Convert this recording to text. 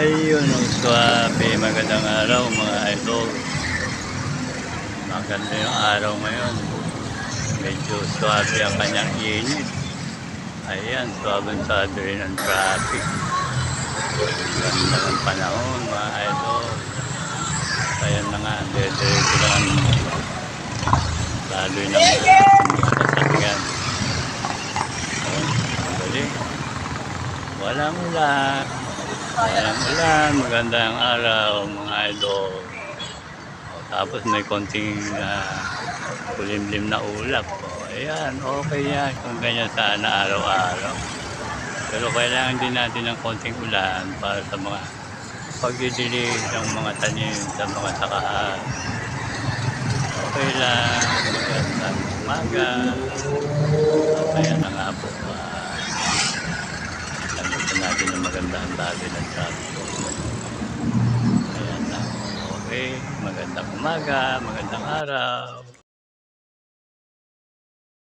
Ayun, ang swabe. Magandang araw mga idol. Maganda yung araw ngayon. Medyo swabe ang kanyang init. Ayan, swabe sabi rin ang traffic. Ganda ng panahon mga idol. Ayan na nga, dede-dede lang. Lalo yung mga sasakyan. Ayan, ang galing. Walang ulan. Walang ulan. Magandang araw mga idol. Tapos may konting uh, kulimlim na ulap. Ayan, okay yan. Kung ganyan sana araw-araw. Pero kailangan din natin ng konting ulan para sa mga pagdidilig ng mga tanim sa mga sakahan. Okay lang. Magandang umaga. Kaya na nga po. ah, Nandito natin ang magandang dati ng traffic. Ayan na. Okay. Magandang umaga. Magandang araw.